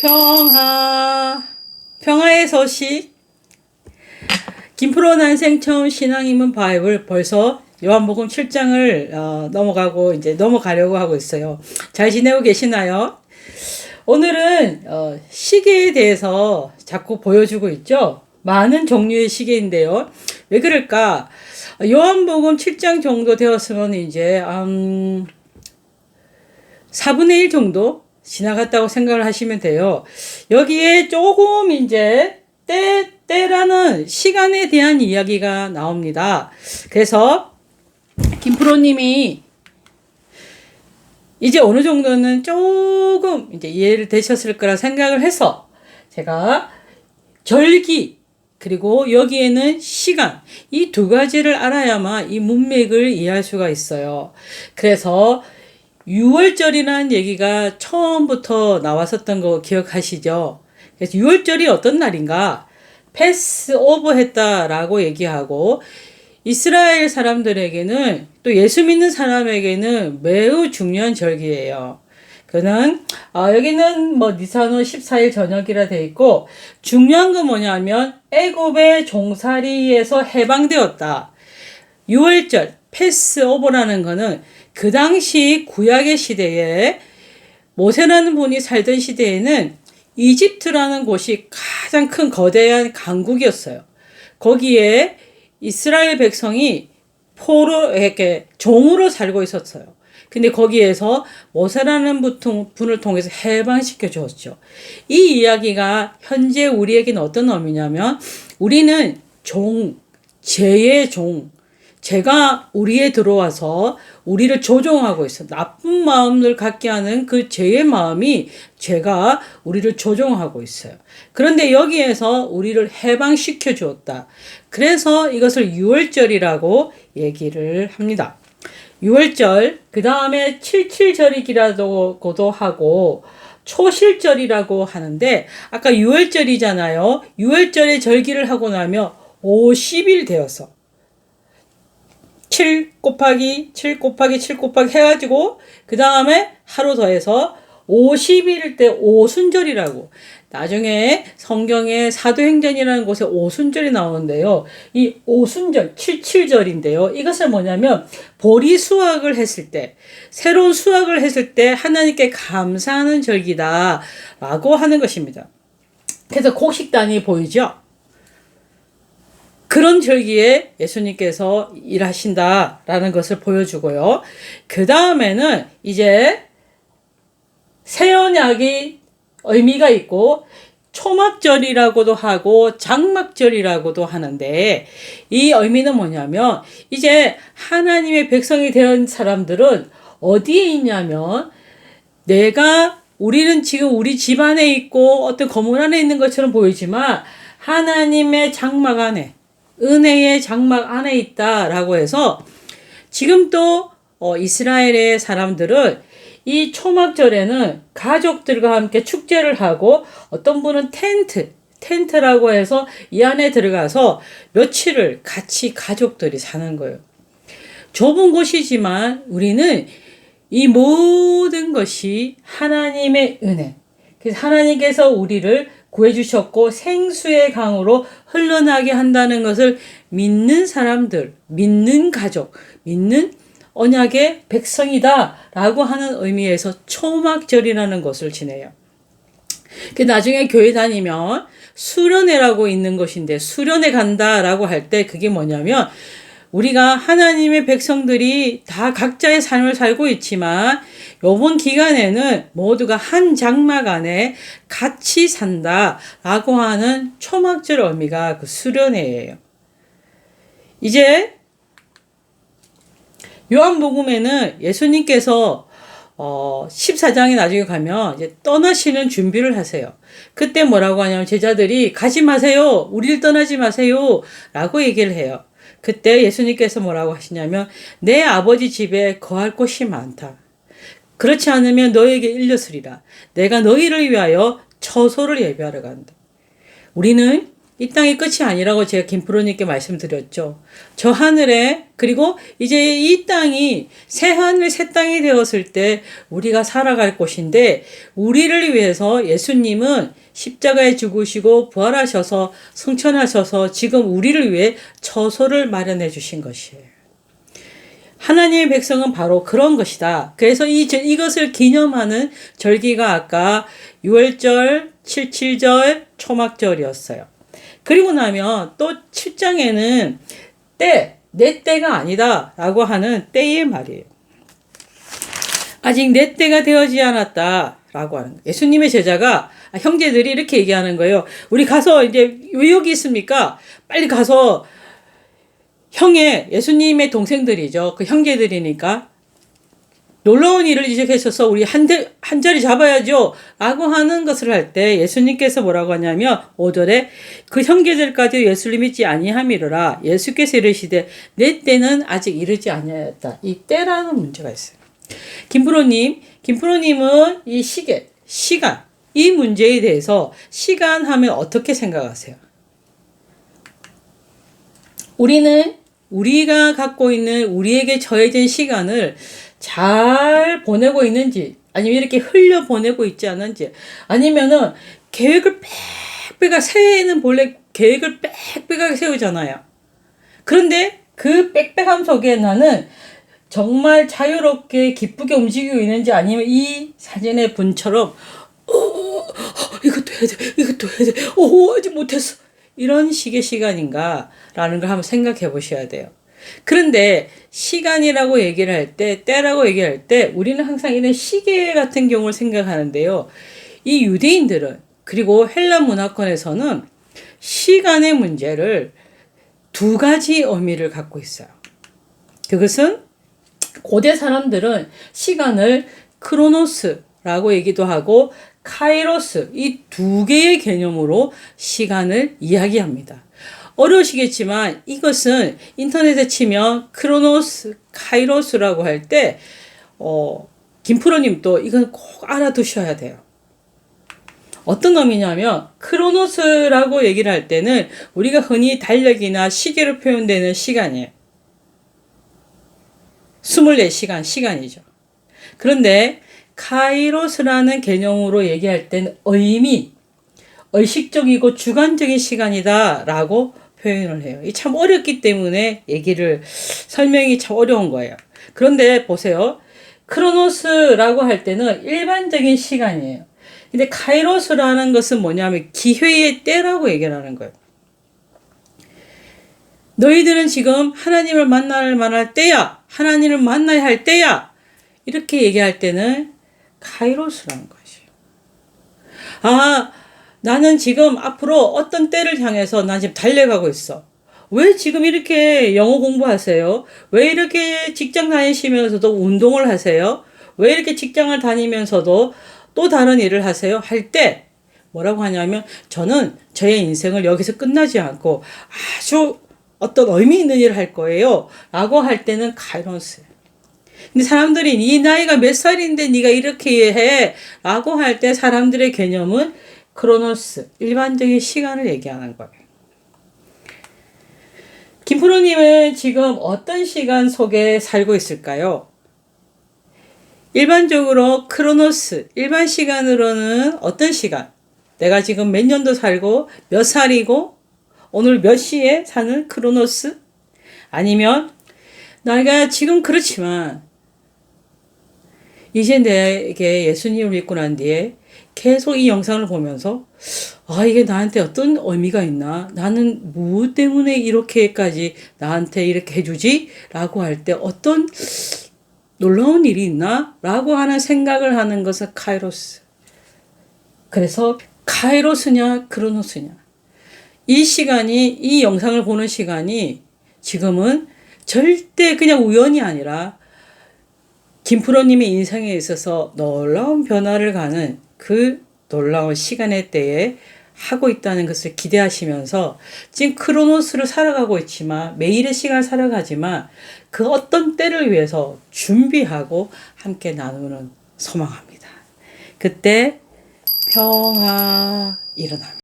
평화, 평화의 소식. 김프로 난생 처음 신앙이문 바이블 벌써 요한복음 7장을 어, 넘어가고 이제 넘어가려고 하고 있어요. 잘 지내고 계시나요? 오늘은 어, 시계에 대해서 자꾸 보여주고 있죠. 많은 종류의 시계인데요. 왜 그럴까? 요한복음 7장 정도 되었으면 이제 음, 4분의 1 정도 지나갔다고 생각을 하시면 돼요. 여기에 조금 이제 때, 때라는 시간에 대한 이야기가 나옵니다. 그래서 김프로님이 이제 어느 정도는 조금 이제 이해를 되셨을 거라 생각을 해서 제가 절기 그리고 여기에는 시간 이 두 가지를 알아야만 이 문맥을 이해할 수가 있어요. 그래서 6월절이라는 얘기가 처음부터 나왔었던 거 기억하시죠? 그래서 6월절이 어떤 날인가? 패스 오버 했다라고 얘기하고 이스라엘 사람들에게는 또 예수 믿는 사람에게는 매우 중요한 절기예요. 그는 아, 여기는 뭐 니산호 14일 저녁이라 돼 있고 중요한 건 뭐냐면 애굽의 종살이에서 해방되었다. 6월절 패스 오버라는 거는 그 당시 구약의 시대에 모세라는 분이 살던 시대에는 이집트라는 곳이 가장 큰 거대한 강국이었어요. 거기에 이스라엘 백성이 포로 이렇게 종으로 살고 있었어요. 근데 거기에서 모세라는 분을 통해서 해방시켜 주었죠. 이 이야기가 현재 우리에게는 어떤 의미냐면 우리는 종, 죄의 종, 죄가 우리에 들어와서 우리를 조종하고 있어. 나쁜 마음을 갖게 하는 그 죄의 마음이 죄가 우리를 조종하고 있어요. 그런데 여기에서 우리를 해방시켜 주었다. 그래서 이것을 유월절이라고 얘기를 합니다. 유월절, 그 다음에 칠칠절이기라고도 하고, 초실절이라고 하는데, 아까 유월절이잖아요. 유월절에 절기를 하고 나면 50일 되어서, 7 곱하기 7 곱하기 7 곱하기 해가지고 그 다음에 하루 더해서 50일 때 오순절이라고 나중에 성경에 사도행전이라는 곳에 오순절이 나오는데요. 이 오순절, 77절인데요. 이것은 뭐냐면 보리 수확을 했을 때, 새로운 수확을 했을 때 하나님께 감사하는 절기다 라고 하는 것입니다. 그래서 곡식단이 보이죠? 그런 절기에 예수님께서 일하신다라는 것을 보여주고요. 그 다음에는 이제 새 언약이 의미가 있고 초막절이라고도 하고 장막절이라고도 하는데 이 의미는 뭐냐면 이제 하나님의 백성이 된 사람들은 어디에 있냐면 내가 우리는 지금 우리 집 안에 있고 어떤 건물 안에 있는 것처럼 보이지만 하나님의 장막 안에 은혜의 장막 안에 있다라고 해서 지금 또 어, 이스라엘의 사람들은 이 초막절에는 가족들과 함께 축제를 하고 어떤 분은 텐트, 텐트라고 해서 이 안에 들어가서 며칠을 같이 가족들이 사는 거예요. 좁은 곳이지만 우리는 이 모든 것이 하나님의 은혜. 그래서 하나님께서 우리를 구해주셨고 생수의 강으로 흘러나게 한다는 것을 믿는 사람들, 믿는 가족, 믿는 언약의 백성이다 라고 하는 의미에서 초막절이라는 것을 지내요. 그 나중에 교회 다니면 수련회라고 있는 것인데 수련회 간다라고 할 때 그게 뭐냐면 우리가 하나님의 백성들이 다 각자의 삶을 살고 있지만 요번 기간에는 모두가 한 장막 안에 같이 산다라고 하는 초막절 의미가 그 수련회예요. 이제 요한복음에는 예수님께서 어, 14장에 나중에 가면 이제 떠나시는 준비를 하세요. 그때 뭐라고 하냐면 제자들이 가지 마세요. 우리를 떠나지 마세요. 라고 얘기를 해요. 그때 예수님께서 뭐라고 하시냐면 내 아버지 집에 거할 곳이 많다. 그렇지 않으면 너에게 일렸으리라. 내가 너희를 위하여 처소를 예비하러 간다. 우리는 이 땅이 끝이 아니라고 제가 김프로님께 말씀드렸죠. 저 하늘에 그리고 이제 이 땅이 새 하늘 새 땅이 되었을 때 우리가 살아갈 곳인데 우리를 위해서 예수님은 십자가에 죽으시고 부활하셔서 승천하셔서 지금 우리를 위해 처소를 마련해 주신 것이에요. 하나님의 백성은 바로 그런 것이다. 그래서 이, 이것을 기념하는 절기가 아까 6월절, 77절, 초막절이었어요. 그리고 나면 또 7장에는 때, 내 때가 아니다. 라고 하는 때의 말이에요. 아직 내 때가 되어지 않았다. 라고 하는 거예요. 예수님의 제자가, 아, 형제들이 이렇게 얘기하는 거예요. 우리 가서 이제 왜 여기 있습니까? 빨리 가서 형의 예수님의 동생들이죠. 그 형제들이니까 놀라운 일을 이적하셔서 우리 한, 대, 한 자리 잡아야죠. 라고 하는 것을 할 때 예수님께서 뭐라고 하냐면 5절에 그 형제들까지 예수를 믿지 아니함이로라 예수께서 이르시되 내 때는 아직 이르지 아니하였다. 이 때라는 문제가 있어요. 김프로님, 김프로님은 이 시계, 시간, 이 문제에 대해서 시간 하면 어떻게 생각하세요? 우리는 우리가 갖고 있는 우리에게 저해진 시간을 잘 보내고 있는지 아니면 이렇게 흘려 보내고 있지 않은지 아니면은 계획을 빽빽하게 새해에는 본래 계획을 빽빽하게 세우잖아요. 그런데 그 빽빽함 속에 나는 정말 자유롭게 기쁘게 움직이고 있는지 아니면 이 사진의 분처럼 어, 어, 이것도 해야 돼 이것도 해야 돼 어, 아직 못했어 이런 식의 시간인가 라는 걸 한번 생각해 보셔야 돼요. 그런데 시간이라고 얘기를 할 때, 때라고 얘기할 때 우리는 항상 이런 시계 같은 경우를 생각하는데요. 이 유대인들은 그리고 헬라 문화권에서는 시간의 문제를 두 가지 의미를 갖고 있어요. 그것은 고대 사람들은 시간을 크로노스라고 얘기도 하고 카이로스 이 두 개의 개념으로 시간을 이야기합니다. 어려우시겠지만 이것은 인터넷에 치면 크로노스, 카이로스라고 할 때, 어, 김프로님도 이건 꼭 알아두셔야 돼요. 어떤 의미냐면 크로노스라고 얘기를 할 때는 우리가 흔히 달력이나 시계로 표현되는 시간이에요. 24시간 시간이죠. 그런데 카이로스라는 개념으로 얘기할 때는 의미, 의식적이고 주관적인 시간이다 라고 표현을 해요. 이 참 어렵기 때문에 얘기를 설명이 참 어려운 거예요. 그런데 보세요. 크로노스라고 할 때는 일반적인 시간이에요. 근데 카이로스라는 것은 뭐냐면 기회의 때라고 얘기를 하는 거예요. 너희들은 지금 하나님을 만날 만할 때야. 하나님을 만나야 할 때야. 이렇게 얘기할 때는 카이로스라는 것이에요. 아, 나는 지금 앞으로 어떤 때를 향해서 난 지금 달려가고 있어. 왜 지금 이렇게 영어 공부하세요? 왜 이렇게 직장 다니시면서도 운동을 하세요? 왜 이렇게 직장을 다니면서도 또 다른 일을 하세요? 할 때 뭐라고 하냐면 저는 저의 인생을 여기서 끝나지 않고 아주 어떤 의미 있는 일을 할 거예요. 라고 할 때는 카이로스. 근데 사람들이 네 나이가 몇 살인데 네가 이렇게 해? 라고 할 때 사람들의 개념은 크로노스, 일반적인 시간을 얘기하는 거예요. 김프로님은 지금 어떤 시간 속에 살고 있을까요? 일반적으로 크로노스, 일반 시간으로는 어떤 시간? 내가 지금 몇 년도 살고 몇 살이고 오늘 몇 시에 사는 크로노스? 아니면 내가 지금 그렇지만 이제 내게 예수님을 믿고 난 뒤에 계속 이 영상을 보면서 아 이게 나한테 어떤 의미가 있나? 나는 무엇 때문에 이렇게까지 나한테 이렇게 해주지? 라고 할 때 어떤 놀라운 일이 있나? 라고 하는 생각을 하는 것은 카이로스. 그래서 카이로스냐 크로노스냐. 이 시간이 이 영상을 보는 시간이 지금은 절대 그냥 우연이 아니라 김프로님의 인생에 있어서 놀라운 변화를 가는 그 놀라운 시간의 때에 하고 있다는 것을 기대하시면서 지금 크로노스를 살아가고 있지만 매일의 시간을 살아가지만 그 어떤 때를 위해서 준비하고 함께 나누는 소망합니다. 그때 평화 일어납니다.